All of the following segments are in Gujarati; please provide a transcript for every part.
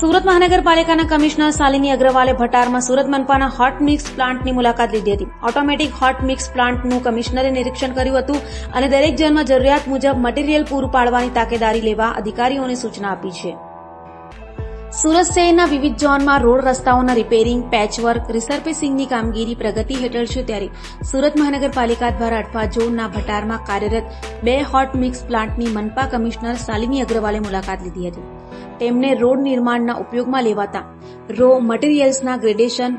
સુરત મહાનગરપાલિકાના કમિશનર શાલિની અગ્રવાલે ભટારમાં સુરત મનપાના હોટ મિક્સ પ્લાન્ટની મુલાકાત લીધી હતી. ઓટોમેટિક હોટ મિક્સ પ્લાન્ટનું કમિશનરે નિરીક્ષણ કર્યું હતું અને દરેક જન્મ જરૂરિયાત મુજબ મટીરીયલ પૂરું પાડવાની તાકેદારી લેવા અધિકારીઓને સૂચના આપી છે. સુરત શહેરના વિવિધ ઝોનમાં રોડ રસ્તાઓના રિપેરિંગ પેચવર્ક રિસર્ફેસિંગની કામગીરી પ્રગતિ હેઠળ છે ત્યારે સુરત મહાનગરપાલિકા દ્વારા અઠવા ઝોનના ભટારમાં કાર્યરત બે હોટ મિક્સ પ્લાન્ટની મનપા કમિશનર શાલિની અગ્રવાલે મુલાકાત લીધી હતી. તેમણે રોડ નિર્માણના ઉપયોગમાં લેવાતા રો મટીરીયલ્સના ગ્રેડેશન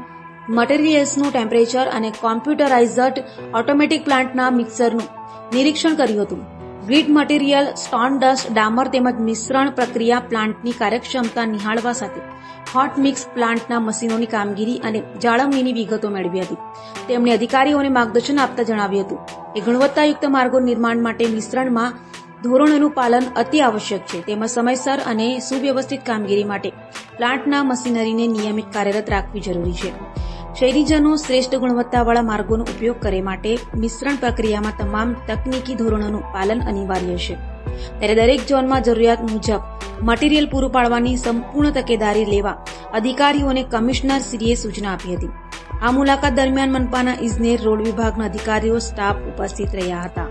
મટીરિયલ્સનું ટેમ્પરેચર અને કોમ્પ્યુટરાઇઝડ ઓટોમેટિક પ્લાન્ટના મિક્સરનું નિરીક્ષણ કર્યું હતું. ગ્રીડ મટીરિયલ, સ્ટોન ડસ્ટ, ડામર તેમજ મિશ્રણ પ્રક્રિયા પ્લાન્ટની કાર્યક્ષમતા નિહાળવા સાથે હોટ મિક્સ પ્લાન્ટના મશીનોની કામગીરી અને જાળવણીની વિગતો મેળવી હતી. તેમણે અધિકારીઓને માર્ગદર્શન આપતા જણાવ્યું હતું કે ગુણવત્તાયુક્ત માર્ગો નિર્માણ માટે મિશ્રણમાં ધોરણોનું પાલન અતિ આવશ્યક છે. તેમજ સમયસર અને સુવ્યવસ્થિત કામગીરી માટે પ્લાન્ટના મશીનરીને નિયમિત કાર્યરત રાખવી જરૂરી છે. શહેરીજનો શ્રેષ્ઠ ગુણવત્તાવાળા માર્ગોનો ઉપયોગ કરે માટે મિશ્રણ પ્રક્રિયામાં તમામ તકનીકી ધોરણોનું પાલન અનિવાર્ય છે. ત્યારે દરેક ઝોનમાં જરૂરિયાત મુજબ મટીરીયલ પૂરું પાડવાની સંપૂર્ણ તકેદારી લેવા અધિકારીઓને કમિશનર શ્રીએ સૂચના આપી હતી. આ મુલાકાત દરમિયાન મનપાના ઇજનેર રોડ વિભાગના અધિકારીઓ, સ્ટાફ ઉપસ્થિત રહ્યા હતા.